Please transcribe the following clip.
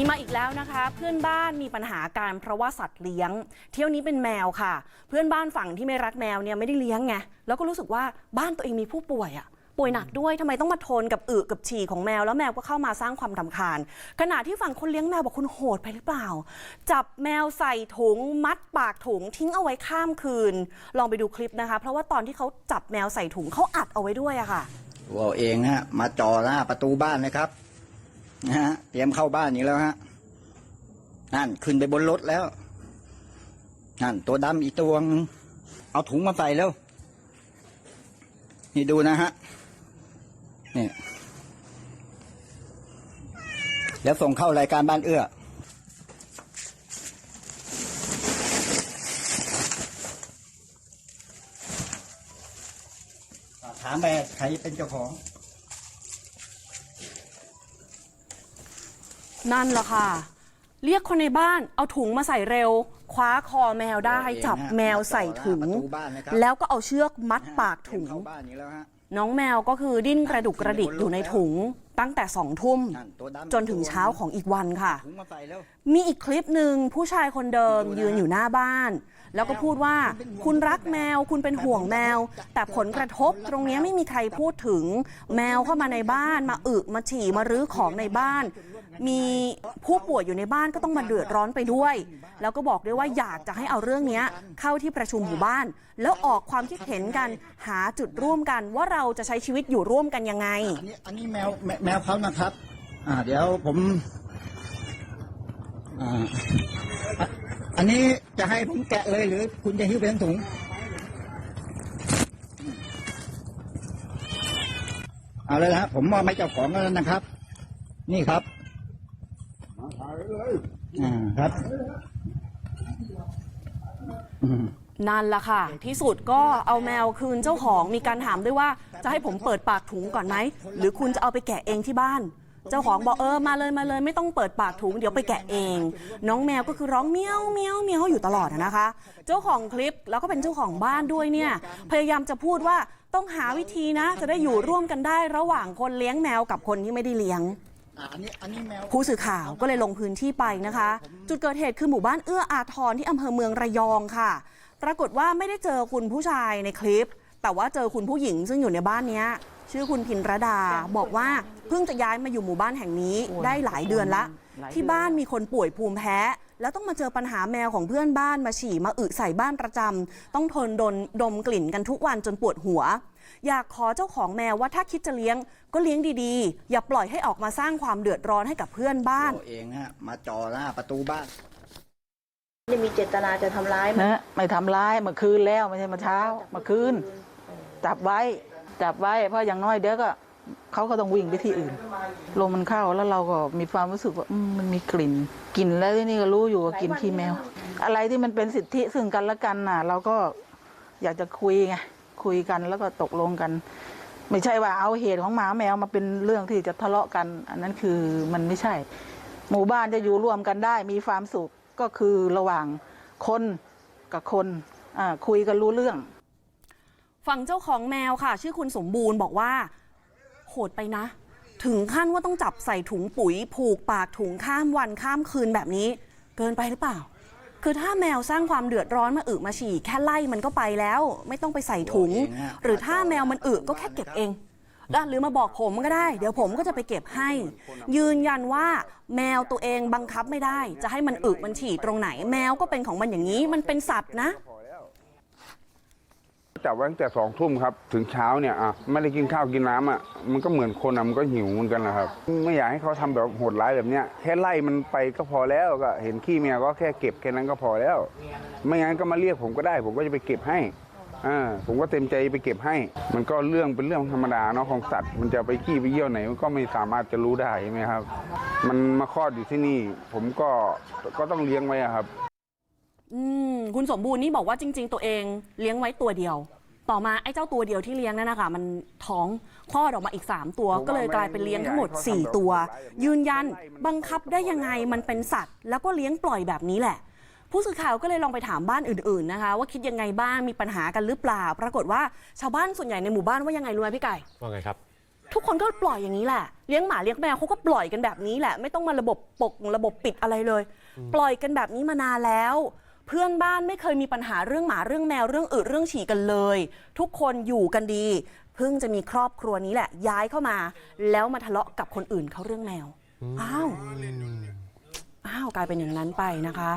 มีมาอีกแล้วนะคะ เพื่อนบ้านมีปัญหาการเพราะว่าสัตว์เลี้ยง เที่ยวนี้เป็นแมวค่ะ เพื่อนบ้านฝั่งที่ไม่รักแมวเนี่ยไม่ได้เลี้ยงไงแล้วก็รู้สึกว่าบ้านตัวเองมีผู้ป่วยอะป่วยหนักด้วยทำไมต้องมาทนกับอึกับฉี่ของแมว แล้วแมวก็เข้ามาสร้างความรำคาญขณะที่ฝั่งคนเลี้ยงแมวบอกคุณโหดไปหรือเปล่า จับแมวใส่ถุงมัดปากถุงทิ้งเอาไว้ข้ามคืน ลองไปดูคลิปนะคะ เพราะว่าตอนที่เขาจับแมวใส่ถุงเขาอัดเอาไว้ด้วยอะค่ะ ตัวเอาเองฮะมาจ่อหน้าประตูบ้านเลยครับ นะฮะ เตรียมเข้าบ้านนี้แล้วฮะ นั่นขึ้นไปบนรถแล้ว นั่น ตัวดำอีกตัวงเอาถุงมาใส่แล้ว นี่ดูนะฮะ นี่ แล้วส่งเข้ารายการบ้านเอื้อถามไปใครเป็นเจ้าของ นั่นแหละค่ะ เรียกคนในบ้านเอาถุงมาใส่เร็ว คว้าคอแมวได้ตัวเองจับฮะแมวใส่ถุงประตูบ้านนะครับแล้วก็เอาเชือกมัดปากถุงเตรียมเข้าบ้านนี้แล้วฮะน้องแมวก็คือดิ้นกระดุกกระดิกอยู่ในถุง ตั้งแต่สองทุ่มนั่นตัวดำจนถึงเช้าของอีกวันค่ะถุงมาใส่แล้วมีอีกคลิปหนึ่งผู้ชายคนเดิมยืนอยู่หน้าบ้าน แล้วก็พูดว่าคุณรักแมวคุณเป็นห่วงแมว แต่ผลกระทบตรงเนี้ยไม่มีใครพูดถึง แมวเข้ามาในบ้านมาอึมาฉี่มารื้อของในบ้าน มีผู้ป่วยอยู่ในบ้านก็ต้องมาเดือดร้อนไปด้วย แล้วก็บอกด้วยว่าอยากจะให้เอาเรื่องนี้เข้าที่ประชุมหมู่บ้าน แล้วออกความคิดเห็นกันหาจุดร่วมกันว่าเราจะใช้ชีวิตอยู่ร่วมกันยังไง อันนี้อันนี้แมวแมวแมวเขานะครับ อ่า เดี๋ยวผมอ่าอันนี้จะให้ผมแกะเลยหรือคุณจะหิ้วไปทั้งถุงเอาเลยนะผมมอบให้เจ้าของแล้วนะครับ นี่ครับ ครับอืมนั่นแหละค่ะ ที่สุดก็เอาแมวคืนเจ้าของมีการถามด้วยว่าจะให้ผมเปิดปากถุงก่อนไหม หรือคุณจะเอาไปแกะเองที่บ้าน เจ้าของบอกเออมาเลยมาเลยไม่ต้องเปิดปากถุงเดี๋ยวไปแกะเอง น้องแมวก็คือร้องเมี้ยวเมี้ยวเมี้ยวอยู่ตลอดอะนะคะ เจ้าของคลิปแล้วก็เป็นเจ้าของบ้านด้วยเนี่ยพยายามจะพูดว่าต้องหาวิธีนะ จะได้อยู่ร่วมกันได้ระหว่างคนเลี้ยงแมวกับคนที่ไม่ได้เลี้ยง อ่าอันนี้อันนี้แมวผู้สื่อข่าวก็เลยลงพื้นที่ไปนะคะ จุดเกิดเหตุคือหมู่บ้านเอื้ออาทรที่อำเภอเมืองระยองค่ะ ปรากฏว่าไม่ได้เจอคุณผู้ชายในคลิป แต่ว่าเจอคุณผู้หญิงซึ่งอยู่ในบ้านเนี้ยชื่อคุณพินรดาบอกว่าเพิ่งจะย้ายมาอยู่หมู่บ้านแห่งนี้ได้หลายเดือนละ ที่บ้านมีคนป่วยภูมิแพ้ แล้วต้องมาเจอปัญหาแมวของเพื่อนบ้านมาฉี่มาอึใส่บ้านประจำต้องทนดนดมกลิ่นกันทุกวันจนปวดหัว อยากขอเจ้าของแมวว่าถ้าคิดจะเลี้ยง ก็เลี้ยงดีๆ อย่าปล่อยให้ออกมาสร้างความเดือดร้อนให้กับเพื่อนบ้าน ตัวเองฮะมาจ่อหน้าประตูบ้าน ไม่ได้มีเจตนาจะทำร้ายมันนะไม่ทำร้ายเมื่อคืนแล้วไม่ใช่เมื่อเช้าเมื่อคืนจับไว้จับไว้เพราะอย่างน้อยเดี๋ยวก็เขาก็ต้องวิ่งไปที่อื่น ลมมันเข้าแล้วเราก็มีความรู้สึกว่าอืมมันมีกลิ่นกลิ่นแล้วที่นี่ก็รู้อยู่ว่ากลิ่นขี้แมว อะไรที่มันเป็นสิทธิซึ่งกันและกันน่ะ เราก็อยากจะคุยไงคุยกันแล้วก็ตกลงกัน ไม่ใช่ว่าเอาเหตุของหมาแมวมาเป็นเรื่องที่จะทะเลาะกัน อันนั้นคือมันไม่ใช่ หมู่บ้านจะอยู่ร่วมกันได้ มีความสุขก็คือระหว่างคนกับคนอ่าคุยกันรู้เรื่อง ฝั่งเจ้าของแมวค่ะ ชื่อคุณสมบูรณ์บอกว่าโหดไปนะ ถึงขั้นว่าต้องจับใส่ถุงปุ๋ย ผูกปากถุงข้ามวันข้ามคืนแบบนี้ เกินไปหรือเปล่า คือถ้าแมวสร้างความเดือดร้อนมาอึมาฉี่แค่ไล่มันก็ไปแล้ว ไม่ต้องไปใส่ถุงตัวเองฮะหรือถ้าแมวมันอึก็แค่เก็บเองด้หรือมาบอกผมก็ได้ เดี๋ยวผมก็จะไปเก็บให้ ยืนยันว่าแมวตัวเองบังคับไม่ได้ จะให้มันอึมันฉี่ตรงไหน แมวก็เป็นของมันอย่างนี้ มันเป็นสัตว์นะ จับไว้ตั้งแต่สองทุ่มครับ ถึงเช้าเนี่ยอะไม่ได้กินข้าวกินน้ำอะมันก็เหมือนคนอะมันก็หิวเหมือนกันนะครับ ไม่อยากให้เขาทำแบบโหดร้ายแบบเนี้ยแค่ไล่มันไปก็พอแล้วก็เห็นขี้แมวก็แค่เก็บแค่นั้นก็พอแล้ว ไม่งั้นก็มาเรียกผมก็ได้ ผมก็จะไปเก็บให้อ่าผมก็เต็มใจไปเก็บให้ มันก็เรื่องเป็นเรื่องธรรมดาเนาะของสัตว์มันจะไปขี้ไปเยี่ยวไหนมันก็ไม่สามารถจะรู้ได้ใช่ไหมครับ มันมาคลอดอยู่ที่นี่ ผมก็ก็ต้องเลี้ยงไว้ครับ อืมคุณสมบูรณ์นี่บอกว่าจริง ๆ ตัวเองเลี้ยงไว้ตัวเดียว ต่อมาไอ้เจ้าตัวเดียวที่เลี้ยงนั่นนะคะมันท้องคลอดออกมาอีก 3 ตัวผมว่าก็เลยกลายเป็นเลี้ยงทั้งหมดไม่อยากให้เขาทำ4ตัวแบบนี้ยืนยันไล่มันบังคับได้ยังไงมันเป็นสัตว์ แล้วก็เลี้ยงปล่อยแบบนี้แหละ ผู้สื่อข่าวก็เลยลองไปถามบ้านอื่นๆนะคะ ว่าคิดยังไงบ้างมีปัญหากันหรือเปล่า ปรากฏว่าชาวบ้านส่วนใหญ่ในหมู่บ้านว่ายังไงรู้ไหมพี่ไก่ ว่าไงครับ ทุกคนก็ปล่อยอย่างนี้แหละ เลี้ยงหมาเลี้ยงแมวเขาก็ปล่อยกันแบบนี้แหละ ไม่ต้องมาระบบปกระบบปิดอะไรเลย ปล่อยกันแบบนี้มานานแล้ว เพื่อนบ้านไม่เคยมีปัญหาเรื่องหมาเรื่องแมวเรื่องอึเรื่องฉี่กันเลย ทุกคนอยู่กันดี เพิ่งจะมีครอบครัวนี้แหละ ย้ายเข้ามา แล้วมาทะเลาะกับคนอื่นเขาเรื่องแมวอ้าวอ้าวกลายเป็นอย่างนั้นไปนะคะ